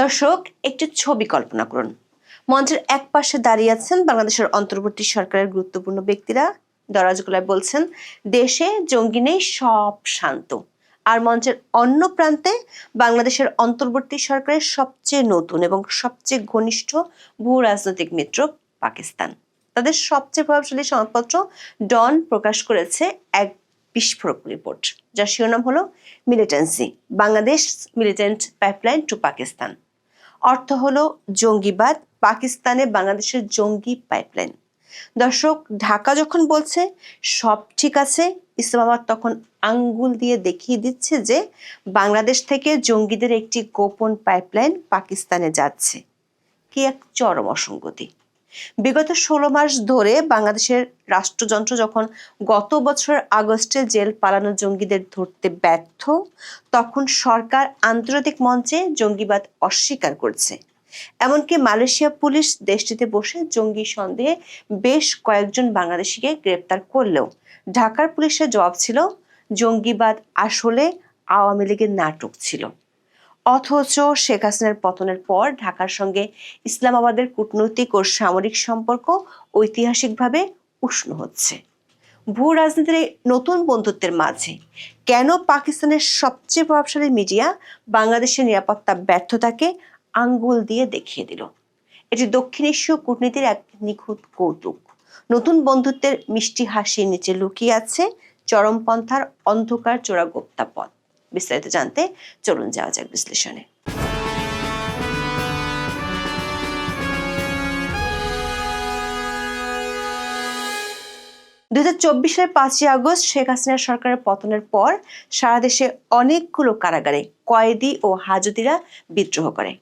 দর্শক, একটি ছবি কল্পনা করুন। মঞ্চের এক পাশে দাঁড়িয়ে আছেন বাংলাদেশের অন্তর্বর্তী সরকারের গুরুত্বপূর্ণ ব্যক্তিরা। দরাজ গোলায় বলছেন, দেশে জঙ্গি নেই, সব শান্ত। আর মঞ্চের অন্য প্রান্তে বাংলাদেশের অন্তর্বর্তী সরকারের সবচেয়ে নতুন এবং সবচেয়ে ঘনিষ্ঠ ভূ রাজনৈতিক মিত্র পাকিস্তান। তাদের সবচেয়ে প্রভাবশালী সংবাদপত্র ডন প্রকাশ করেছে এক বিস্ফোরক রিপোর্ট, যার শিরোনাম হলো militancy, Bangladesh militant pipeline to Pakistan. অর্থ হলো জঙ্গিবাদ, পাকিস্তানে বাংলাদেশের জঙ্গি পাইপলাইন দর্শক, ঢাকা যখন বলছে, সব ঠিক আছে ইসলামাবাদ তখন আঙ্গুল দিয়ে দেখিয়ে দিচ্ছে যে বাংলাদেশ থেকে জঙ্গিদের একটি গোপন পাইপলাইন পাকিস্তানে যাচ্ছে। কি এক চরম অসঙ্গতি। বিগত ষোলো মাস ধরে বাংলাদেশের রাষ্ট্রযন্ত্র যখন গত বছর আগস্টে জেল পালানো জঙ্গিদের ধরতে ব্যর্থ, তখন সরকার আন্তর্জাতিক মঞ্চে জঙ্গিবাদ অস্বীকার করছে। এমনকি মালয়েশিয়া পুলিশ দেশটিতে বসে জঙ্গি সন্দেহে বেশ কয়েকজন বাংলাদেশিকে গ্রেপ্তার করলেও ঢাকার পুলিশের জবাব ছিল, জঙ্গিবাদ আসলে আওয়ামী লীগের নাটক ছিল। অথচ শেখ হাসিনার পতনের পর ঢাকার সঙ্গে ইসলামাবাদের কূটনৈতিক ও সামরিক সম্পর্ক ঐতিহাসিকভাবে উষ্ণ হচ্ছে। ভূ রাজনীতির নতুন বন্ধুত্বের মাঝে কেন পাকিস্তানের সবচেয়ে প্রভাবশালী মিডিয়া বাংলাদেশের নিরাপত্তা ব্যর্থতাকে আঙ্গুল দিয়ে দেখিয়ে দিল। এটি দক্ষিণ এশীয় কূটনীতির এক নিখুঁত কৌতুক। নতুন বন্ধুত্বের মিষ্টি হাসির নিচে লুকিয়ে আছে চরমপন্থার অন্ধকার চোরা গোপ্তা পথ। বিস্তারিত জানতে চলুন যাওয়া যাক বিশ্লেষণে। দুই হাজার চব্বিশ সালের পাঁচই আগস্ট শেখ হাসিনা সরকারের পতনের পর সারা দেশে অনেকগুলো কারাগারে কয়েদি ও হাজতিরা বিদ্রোহ করে।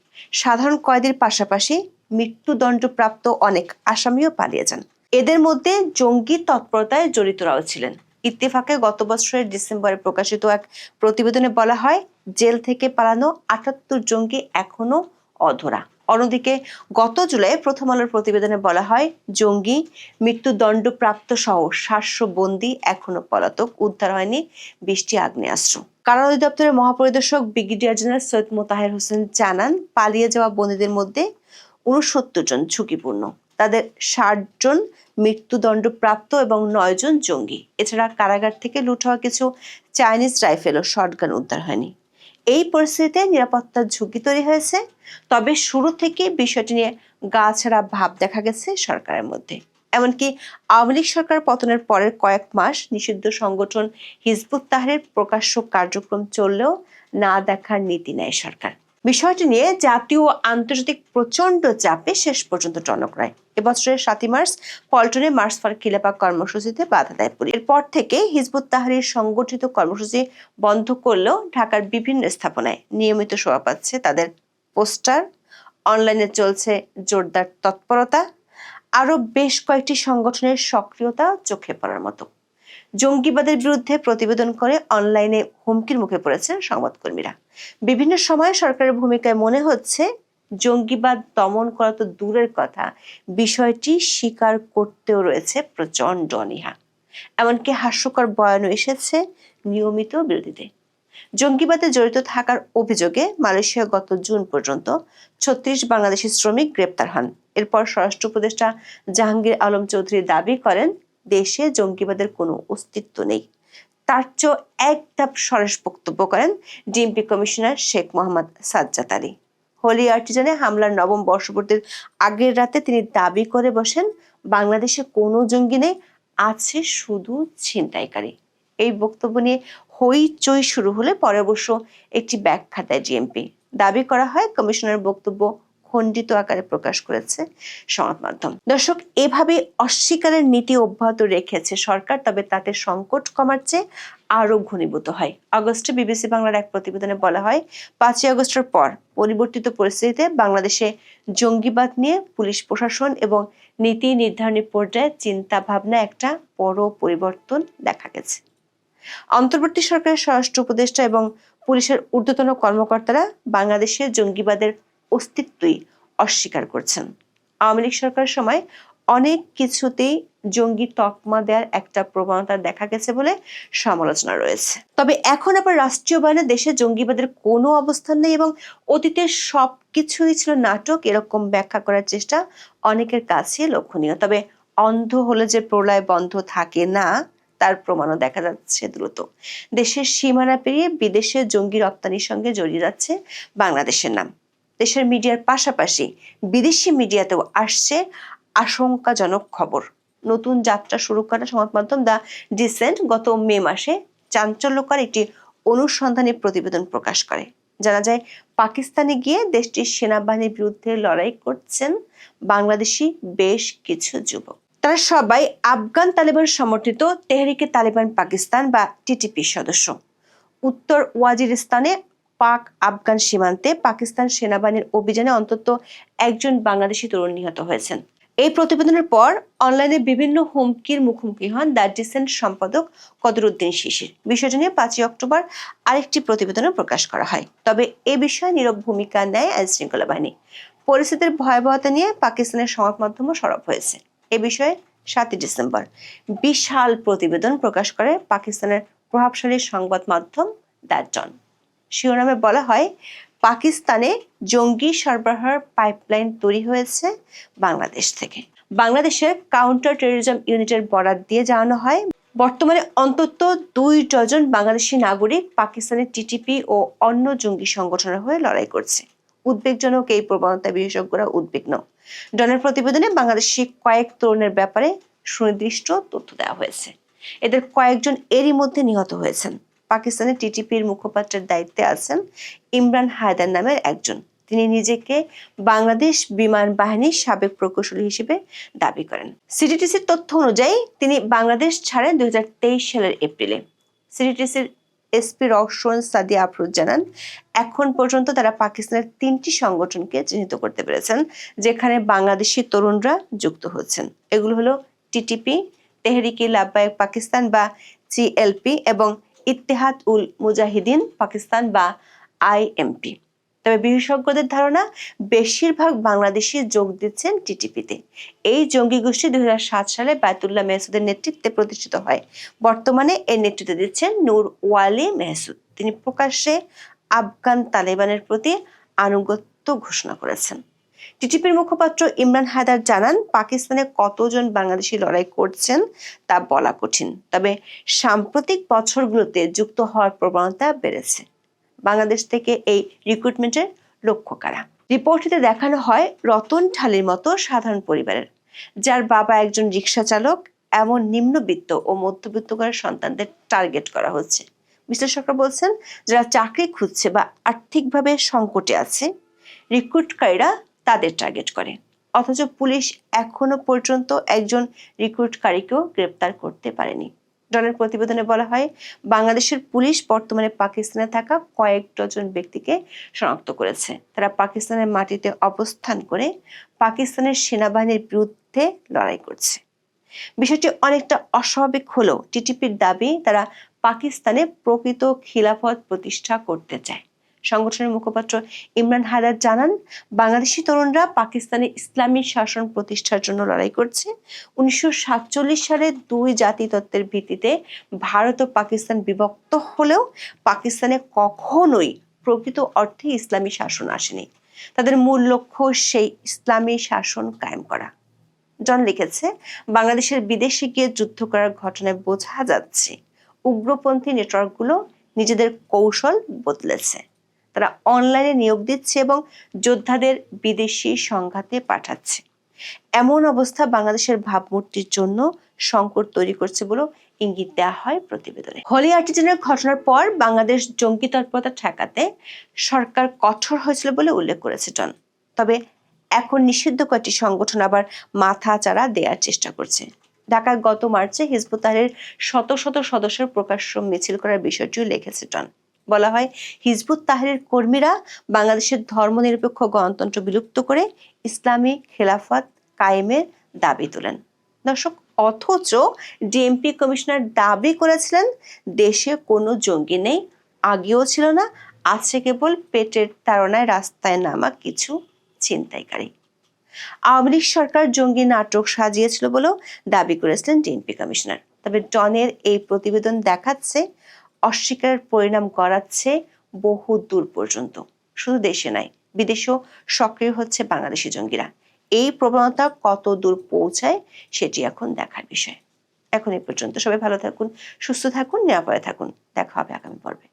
সাধারণ কয়েদির পাশাপাশি মৃত্যুদণ্ডপ্রাপ্ত অনেক আসামিও পালিয়ে যান। এদের মধ্যে জঙ্গি তৎপরতায় জড়িতরাও ছিলেন। ইত্তেফাকে গত বছরের ডিসেম্বরে প্রকাশিত এক প্রতিবেদনে বলা হয়, জেল থেকে পালানো আটাত্তর জঙ্গি এখনও অধরা। অন্যদিকে গত জুলাই প্রথম আলোর প্রতিবেদনে বলা হয়, জঙ্গি, মৃত্যুদণ্ডপ্রাপ্ত সহ সাতশো বন্দি এখনও পলাতক, উদ্ধার হয়নি বৃষ্টি আগ্নেয়াস্ত্র। কারা অধিদপ্তরের মহাপরিদর্শক ব্রিগেডিয়ার জেনারেল সৈয়দ মোতাহের হোসেন জানান, পালিয়ে যাওয়া বন্দীদের মধ্যে উনসত্তর জন ঝুঁকিপূর্ণ। তাদের ষাটজন মৃত্যুদণ্ডপ্রাপ্ত এবং নয় জন জঙ্গি। এছাড়া কারাগার থেকে লুট হওয়া কিছু চাইনিজ রাইফেল ও শটগান উদ্ধার হয়নি। এই পরিস্থিতিতে নিরাপত্তার ঝুঁকি তৈরি হয়েছে। তবে শুরু থেকে বিষয়টি নিয়ে গা ছাড়া ভাব দেখা গেছে সরকারের মধ্যে। এমনকি আওয়ামী লীগ সরকার পতনের পরের কয়েক মাস নিষিদ্ধ সংগঠন হিজবুত তাহারের প্রকাশ্য কার্যক্রম চললেও না দেখার নীতি নেয় সরকার। বিষয়টি নিয়ে জাতীয় ও আন্তর্জাতিক প্রচণ্ড চাপে শেষ পর্যন্ত টনক রায়। এবছরের সাতই মার্চ পল্টনে মার্চ ফর খিলাপা কর্মসূচিতে বাধা দেয় পুলিশ। এরপর থেকে হিজবুত তাহারির সংগঠিত কর্মসূচি বন্ধ করলেও ঢাকার বিভিন্ন স্থাপনায় নিয়মিত শোভা পাচ্ছে তাদের পোস্টার। অনলাইনে চলছে জোরদার তৎপরতা। আরও বেশ কয়েকটি সংগঠনের সক্রিয়তা চোখে পড়ার মতো। জঙ্গিবাদের বিরুদ্ধে প্রতিবেদন করে অনলাইনে হুমকির মুখে পড়েছেন সংবাদকর্মীরা। বিভিন্ন সময়ে সরকারের ভূমিকায় মনে হচ্ছে জঙ্গিবাদ দমন করা তো দূরের কথা। বিষয়টি স্বীকার করতেও রয়েছে প্রচণ্ড অনীহা। এমনকি হাস্যকর বয়ানও এসেছে নিয়মিত বিরোধীতে জঙ্গিবাদে জড়িত থাকার অভিযোগে মালয়েশিয়া গত জুন পর্যন্ত ছত্রিশ বাংলাদেশি শ্রমিক গ্রেপ্তার হন। এরপর স্বরাষ্ট্র উপদেষ্টা জাহাঙ্গীর আলম চৌধুরী দাবি করেন, দেশে জঙ্গিবাদের কোনো অস্তিত্ব নেই। তার চেয়েও এক ধাপ সরেস বক্তব্য করেন DMP commissioner Sheikh Mohammad Sajjad Ali. Holey আর্টিজানে হামলার নবম বর্ষপূর্তির আগের রাতে তিনি দাবি করে বসেন, বাংলাদেশে কোনো জঙ্গি নেই, আছে শুধু ছিনতাইকারী। এই বক্তব্য নিয়ে হইচই শুরু হলে পরে অবশ্য একটি ব্যাখ্যা দেয় ডিএমপি। দাবি করা হয়, কমিশনের বক্তব্য খণ্ডিত আকারে প্রকাশ করেছে সংবাদ মাধ্যম। দর্শক এভাবে অস্বীকারের নীতি অব্যাহত রেখেছে সরকার, তবে তাতে সংকট কমার চেয়ে আরও ঘনীভূত হয়। আগস্টে বিবিসি বাংলার এক প্রতিবেদনে বলা হয়, পাঁচই আগস্টের পর পরিবর্তিত পরিস্থিতিতে বাংলাদেশে জঙ্গিবাদ নিয়ে পুলিশ প্রশাসন এবং নীতি নির্ধারণী পর্যায়ে চিন্তা ভাবনা একটা বড় পরিবর্তন দেখা গেছে। অন্তর্বর্তী সরকারের স্বরাষ্ট্র উপদেষ্টা এবং পুলিশের ঊর্ধ্বতন কর্মকর্তারা বাংলাদেশে জঙ্গিবাদের অস্তিত্বই অস্বীকার করছেন। আওয়ামী লীগ সরকারের সময় অনেক কিছুতেই জঙ্গি তকমা দেওয়ার একটা প্রবণতা দেখা গেছে বলে সমালোচনা রয়েছে। তবে এখন আবার রাষ্ট্রীয় বাহিনী দেশে জঙ্গিবাদের কোনো অবস্থান নেই এবং অতীতের সবকিছুই ছিল নাটক, এরকম ব্যাখ্যা করার চেষ্টা অনেকের কাছে লক্ষণীয়। তবে অন্ধ হলে যে প্রলয় বন্ধ থাকে না, তার প্রমাণও দেখা যাচ্ছে দ্রুত। দেশের সীমানা পেরিয়ে বিদেশে জঙ্গি রপ্তানির সঙ্গে জড়িয়ে যাচ্ছে বাংলাদেশের নাম। দেশের মিডিয়ার পাশাপাশি বিদেশি মিডিয়াতেও আসছে আশঙ্কাজনক খবর। নতুন যাত্রা শুরু করা সংবাদ মাধ্যম দ্য ডিসেন্ট গত মে মাসে চাঞ্চল্যকর একটি অনুসন্ধানী প্রতিবেদন প্রকাশ করে। জানা যায়, পাকিস্তানে গিয়ে দেশটির সেনাবাহিনীর বিরুদ্ধে লড়াই করছেন বাংলাদেশি বেশ কিছু যুবক। তারা সবাই আফগান তালেবান সমর্থিত তেহরিকে তালেবান পাকিস্তান বা টিটিপি সদস্য। উত্তর ওয়াজিরিস্তানে পাক আফগান সীমান্তে পাকিস্তান সেনাবাহিনীর অভিযানে অন্তত একজন বাংলাদেশি তরুণ নিহত হয়েছেন। এই প্রতিবেদনের পর অনলাইনে বিভিন্ন হুমকির মুখোমুখি হন দ্য ডিসেন্ট সম্পাদক কদরুদ্দিন শিশির। বিষয়টি নিয়ে পাঁচই অক্টোবর আরেকটি প্রতিবেদনও প্রকাশ করা হয়। তবে এ বিষয়ে নীরব ভূমিকা নেয় আইন শৃঙ্খলা বাহিনী। পরিস্থিতির ভয়াবহতা নিয়ে পাকিস্তানের সংবাদ মাধ্যমও সরব হয়েছে। এ বিষয়ে সাতই ডিসেম্বর বিশাল প্রতিবেদন প্রকাশ করে পাকিস্তানের প্রভাবশালী সংবাদ মাধ্যম দ্য জন। শিরোনামে বলা হয় পাকিস্তানে জঙ্গি সরবরাহের পাইপলাইন তৈরি হয়েছে বাংলাদেশ থেকে। বাংলাদেশের কাউন্টার টেরোরিজম ইউনিটের বরাত দিয়ে জানানো হয়। বর্তমানে অন্তত দুই ডজন বাংলাদেশি নাগরিক পাকিস্তানের টিটিপি ও অন্য জঙ্গি সংগঠনের হয়ে লড়াই করছে। উদ্বেগজনক এই প্রবণতা বিশেষজ্ঞরা উদ্বিগ্ন। ডনের প্রতিবেদনে বাংলাদেশি কয়েক তরুণের ব্যাপারে সুনির্দিষ্ট তথ্য দেওয়া হয়েছে। এদের কয়েকজন এরই মধ্যে নিহত হয়েছেন। পাকিস্তানের টিটিপির মুখপাত্রের দায়িত্বে আছেন ইমরান হায়দার নামের একজন। তিনি নিজেকে বাংলাদেশ বিমান বাহিনীর সাবেক প্রকৌশলী হিসেবে দাবি করেন। সিটিটিসির তথ্য অনুযায়ী, তিনি বাংলাদেশ ছাড়েন দুই সালের এপ্রিলে। সিটিটিসির এসপি রওশন সাদিয়া আফরুজ জানান, এখন পর্যন্ত তারা পাকিস্তানের তিনটি সংগঠনকে চিহ্নিত করতে পেরেছেন, যেখানে বাংলাদেশি তরুণরা যুক্ত হচ্ছেন। এগুলো হলো টিটিপি, তেহরিকি লাভবায়ক পাকিস্তান বা জিএলপি এবং ইত্তেহাদ উল মুজাহিদিন পাকিস্তান বা আইএমপি তবে বিশেষজ্ঞদের ধারণা, বেশিরভাগ বাংলাদেশি যোগ দিচ্ছেন টিটিপিতে এই জঙ্গি গোষ্ঠী দুই হাজার সাত সালে বায়তুল্লাহ মেহসুদের নেতৃত্বে প্রতিষ্ঠিত হয়। বর্তমানে এর নেতৃত্ব দিচ্ছেন নূর ওয়ালি মেহসুদ। তিনি প্রকাশ্যে আফগান তালেবানের প্রতি আনুগত্য ঘোষণা করেছেন। টিটিপির মুখপাত্র ইমরান হায়দার জানান, পাকিস্তানে কতজন বাংলাদেশি লড়াই করছেন তা বলা কঠিন। তবে সাম্প্রতিক বছরগুলোতে যুক্ত হওয়ার প্রবণতা বেড়েছে। বাংলাদেশ থেকে এই রিক্রুটমেন্টের লক্ষ্য কারা? রিপোর্টটিতে দেখানো হয়, রতন ঠালির মতো সাধারণ পরিবারের। যার বাবা একজন রিক্সা চালক, এমন নিম্নবিত্ত ও মধ্যবিত্ত ঘরের সন্তানদের টার্গেট করা হচ্ছে। বিশ্লেষকরা বলছেন, যারা চাকরি খুঁজছে বা আর্থিকভাবে সংকটে আছে, রিক্রুটকারীরা তাদের টার্গেট করে। অথচ পুলিশ এখনও পর্যন্ত একজন রিক্রুটকারীকেও গ্রেপ্তার করতে পারেনি। ডনের প্রতিবেদনে বলা হয়, বাংলাদেশের পুলিশ বর্তমানে পাকিস্তানে থাকা কয়েক ডজন ব্যক্তিকে শনাক্ত করেছে। তারা পাকিস্তানের মাটিতে অবস্থান করে পাকিস্তানের সেনাবাহিনীর বিরুদ্ধে লড়াই করছে। বিষয়টি অনেকটা অস্বাভাবিক হলেও টিটিপির দাবি, তারা পাকিস্তানে প্রকৃত খিলাফত প্রতিষ্ঠা করতে চায়। সংগঠনের মুখপাত্র ইমরান হায়দার জানান, বাংলাদেশি তরুণরা পাকিস্তানে ইসলামী শাসন প্রতিষ্ঠার জন্য লড়াই করছে। উনিশশো সালে দুই জাতি তত্ত্বের ভিত্তিতে ভারত ও পাকিস্তান বিভক্ত হলেও পাকিস্তানে কখনোই প্রকৃত অর্থে ইসলামী শাসন আসেনি। তাদের মূল লক্ষ্য সেই ইসলামী শাসন কায়েম করা। জন লিখেছে, বাংলাদেশের বিদেশে গিয়ে যুদ্ধ করার ঘটনায় বোঝা যাচ্ছে, উগ্রপন্থী নেটওয়ার্কগুলো নিজেদের কৌশল বদলেছে। তারা অনলাইনে নিয়োগ দিচ্ছে এবং যোদ্ধাদের বিদেশি সংঘাতে পাঠাচ্ছে। এমন অবস্থা বাংলাদেশের ভাবমূর্তির জন্য সংকট তৈরি করছে বলেও ইঙ্গিত দেওয়া হয় প্রতিবেদনে। হোলি আর্টিজেনের ঘটনার পর বাংলাদেশ জঙ্গি তৎপরতা ঠেকাতে সরকার কঠোর হয়েছিল বলে উল্লেখ করেছে জন। তবে এখন নিষিদ্ধ কয়েকটি সংগঠন আবার মাথা চাড়া দেওয়ার চেষ্টা করছে। ঢাকায় গত মার্চে হিজবুত শত শত সদস্যের প্রকাশ্য মিছিল করার বিষয়টিও লিখেছে টন বলা হয়। হিজবুত তাহরির কর্মীরা বাংলাদেশের ধর্মনিরপেক্ষ গণতন্ত্র বিলুপ্ত করে ইসলামী খেলাফত কায়েমের দাবি তোলেন। দর্শক, অথচ ডিএমপি কমিশনার দাবি করেছিলেন, দেশে কোনো জঙ্গি নেই, আগেও ছিল না, আছে কেবল পেটের তাড়নায় রাস্তায় নামা কিছু ছিনতাইকারী। আওয়ামী লীগ সরকার জঙ্গি নাটক সাজিয়েছিল বলেও দাবি করেছিলেন ডিএমপি কমিশনার। তবে ডনের এই প্রতিবেদন দেখাচ্ছে অস্বীকারের পরিণাম করাচ্ছে বহু দূর পর্যন্ত। শুধু দেশে নাই বিদেশেও সক্রিয় হচ্ছে বাংলাদেশি জঙ্গিরা। এই প্রবণতা কত দূর পৌঁছায় সেটি এখন দেখার বিষয়। এখন এই পর্যন্ত সবাই ভালো থাকুন, সুস্থ থাকুন, নিরাপদে থাকুন। দেখা হবে আগামী পর্বে।